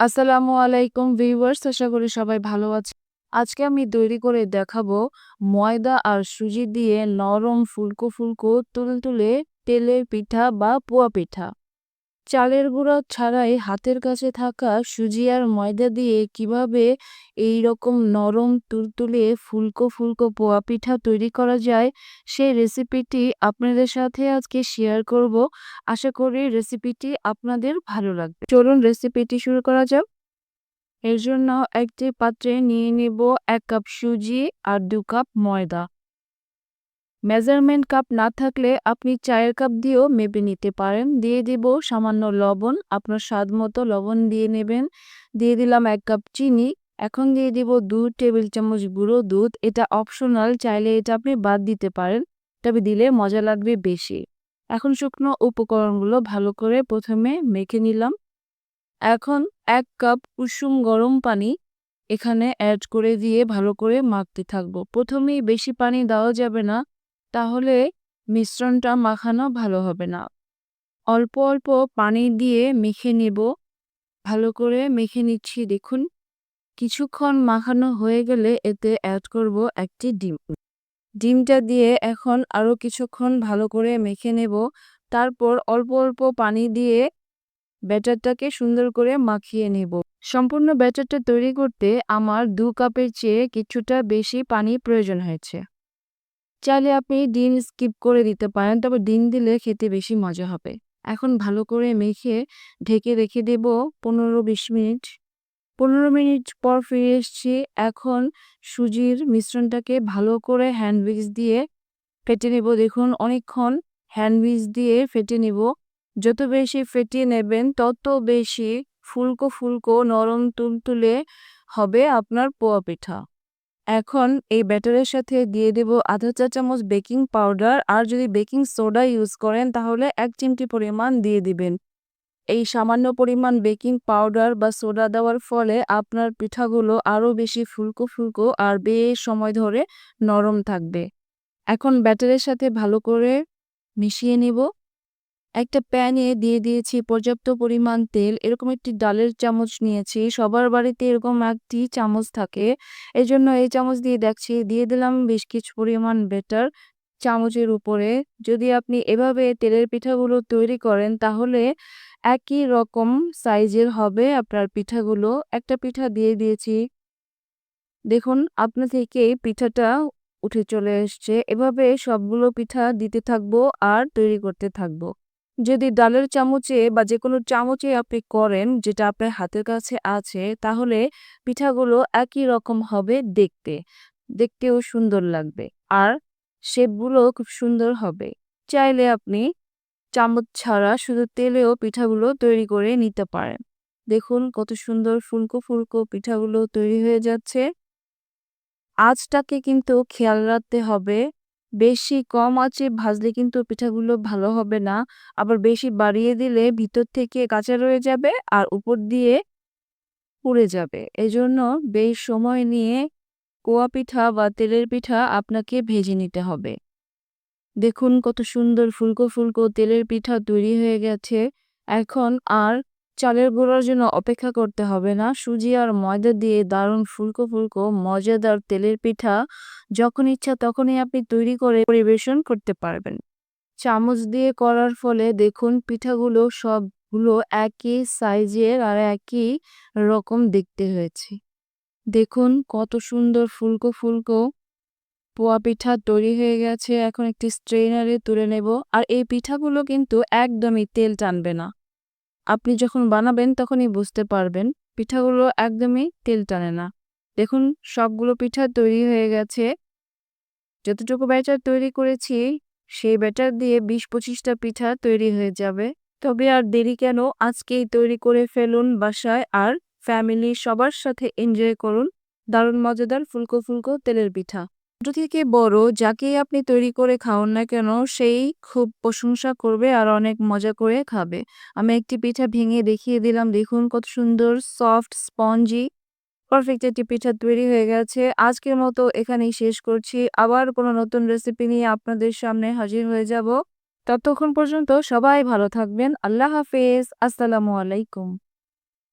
আসসালামু আলাইকুম ভিউয়ার্স, আশা করি সবাই ভালো আছে আজকে আমি তৈরি করে দেখাবো ময়দা আর সুজি দিয়ে নরম ফুলকো ফুলকো তুলতুলে তেলের পিঠা বা পোয়া পিঠা। চালের গুঁড়া ছাড়াই হাতের কাছে থাকা সুজি আর ময়দা দিয়ে কীভাবে এই রকম নরম তুলতুলে ফুলকো ফুলকো পোয়া পিঠা তৈরি করা যায়, সেই রেসিপিটি আপনাদের সাথে আজকে শেয়ার করব। আশা করি রেসিপিটি আপনাদের ভালো লাগবে। চলুন রেসিপিটি শুরু করা যাক। এর জন্য একটি পাত্রে নিয়ে নেব এক কাপ সুজি আর দু কাপ ময়দা। মেজারমেন্ট কাপ না থাকলে আপনি চায়ের কাপ দিয়েও মেপে নিতে পারেন। দিয়ে দিব সামান্য লবণ, আপনার স্বাদ মতো লবণ দিয়ে নেবেন। দিয়ে দিলাম এক কাপ চিনি। এখন দিয়ে দিব দু টেবিল চামচ গুঁড়ো দুধ। এটা অপশনাল, চাইলে এটা আপনি বাদ দিতে পারেন। তবে দিলে মজা লাগবে বেশি। এখন শুকনো উপকরণগুলো ভালো করে প্রথমে মেখে নিলাম। এখন এক কাপ কুসুম গরম পানি এখানে অ্যাড করে দিয়ে ভালো করে মাখতে থাকব। প্রথমেই বেশি পানি দেওয়া যাবে না। তাহলে মিশ্রণটা মাখানো ভালো হবে না। অল্প অল্প পানি দিয়ে মেখে নেব। ভালো করে মেখে নিচ্ছি, দেখুন। কিছুক্ষণ মাখানো হয়ে গেলে এতে অ্যাড করব একটি ডিম। ডিমটা দিয়ে এখন আরও কিছুক্ষণ ভালো করে মেখে নেব। তারপর অল্প অল্প পানি দিয়ে ব্যাটারটাকে সুন্দর করে মাখিয়ে নেব। সম্পূর্ণ ব্যাটারটা তৈরি করতে আমার দু কাপের চেয়ে কিছুটা বেশি পানি প্রয়োজন হয়েছে। চাইলে আপনি ডিম স্কিপ করে দিতে পারেন, তবে ডিম দিলে খেতে বেশি মজা হবে। এখন ভালো করে মেখে ঢেকে রেখে দেব পনেরো বিশ মিনিট। পনেরো মিনিট পর ফিরে এসছি। এখন সুজির মিশ্রণটাকে ভালো করে হ্যান্ড দিয়ে ফেটে নেব। দেখুন, অনেকক্ষণ হ্যান্ড দিয়ে ফেটে নেব। যত বেশি ফেটিয়ে নেবেন, তত বেশি ফুলকো ফুলকো নরম তুলতুলে হবে আপনার পোয়া পিঠা। এখন এই ব্যাটারের সাথে দিয়ে দেব আধা চা চামচ বেকিং পাউডার। আর যদি বেকিং সোডা ইউজ করেন, তাহলে এক চিমটি পরিমাণ দিয়ে দিবেন। এই সামান্য পরিমাণ বেকিং পাউডার বা সোডা দেওয়ার ফলে আপনার পিঠাগুলো আরও বেশি ফুলকো ফুলকো আর বেশ সময় ধরে নরম থাকবে। এখন ব্যাটারের সাথে ভালো করে মিশিয়ে নিব। একটা প্যানে দিয়ে দিয়েছি পর্যাপ্ত পরিমাণ তেল, এরকম একটি ডালের চামচ নিয়েছি, সবার বাড়িতে এরকম একটি চামচ থাকে। এই জন্য এই চামচ দিয়ে দেখছি, দিয়ে দিলাম বেশ কিছু পরিমাণ বেটার চামচের উপরে। যদি আপনি এভাবে তেলের পিঠাগুলো তৈরি করেন, তাহলে একই রকম সাইজের হবে আপনার পিঠাগুলো। একটা পিঠা দিয়ে দিয়েছি। দেখুন, আপনা থেকে পিঠাটা উঠে চলে এসছে। এভাবে সবগুলো পিঠা দিতে থাকব আর তৈরি করতে থাকব। যদি ডালের চামচে বা যে কোনো চামচে আপনি করেন যেটা আপনার হাতের কাছে আছে, তাহলে পিঠাগুলো একই রকম হবে দেখতে। দেখতেও সুন্দর লাগবে। আর শেপগুলো খুব সুন্দর হবে। চাইলে আপনি চামচ ছাড়া শুধু তেলেও পিঠাগুলো তৈরি করে নিতে পারেন। দেখুন কত সুন্দর ফুলকো ফুলকো পিঠাগুলো তৈরি হয়ে যাচ্ছে। আজটাকে কিন্তু খেয়াল রাখতে হবে। বেশি কম আঁচে ভাজলে কিন্তু পিঠাগুলো ভালো হবে না। আবার বেশি বাড়িয়ে দিলে ভিতর থেকে কাঁচা রয়ে যাবে আর উপর দিয়ে পুড়ে যাবে। এজন্য বেশ সময় নিয়ে কোয়া পিঠা বা তেলের পিঠা আপনাকে ভেজে নিতে হবে। দেখুন কত সুন্দর ফুলকো ফুলকো তেলের পিঠা তৈরি হয়ে গেছে। এখন আর চালের গুঁড়োর জন্য অপেক্ষা করতে হবে না। সুজি আর ময়দা দিয়ে দারুণ ফুলকো ফুলকো, মজাদার তেলের পিঠা, যখন ইচ্ছা তখনই আপনি তৈরি করে পরিবেশন করতে পারবেন। চামচ দিয়ে করার ফলে দেখুন পিঠাগুলো সবগুলো একই সাইজের আর একই রকম দেখতে হয়েছে। দেখুন কত সুন্দর ফুলকো ফুলকো পোয়া পিঠা তৈরি হয়ে গেছে। এখন একটি স্ট্রেনারে তুলে নেব। আর এই পিঠাগুলো কিন্তু একদমই তেল টানবে না। আপনি যখন বানাবেন তখনই বুঝতে পারবেন, পিঠাগুলো একদমই তেল টানে না। দেখুন, সবগুলো পিঠা তৈরি হয়ে গেছে। যতটুকু ব্যাটার তৈরি করেছি, সেই ব্যাটার দিয়ে বিশ পঁচিশটা পিঠা তৈরি হয়ে যাবে। তবে আর দেরি কেন, আজকেই তৈরি করে ফেলুন বাসায় আর ফ্যামিলি সবার সাথে এনজয় করুন। দারুণ মজাদার ফুলকো ফুলকো তেলের পিঠা। ছোট থেকে বড় যাকেই আপনি তৈরি করে খাওয়ান না কেন, সেই খুব প্রশংসা করবে আর অনেক মজা করে খাবে। আমি একটি পিঠা ভেঙে দেখিয়ে দিলাম, দেখুন কত সুন্দর সফট, স্পঞ্জি, পারফেক্ট একটি পিঠা তৈরি হয়ে গেছে। আজকের মতো এখানেই শেষ করছি। আবার কোনো নতুন রেসিপি নিয়ে আপনাদের সামনে হাজির হয়ে যাব। ততক্ষণ পর্যন্ত সবাই ভালো থাকবেন। আল্লাহ হাফেজ। আসসালামু আলাইকুম।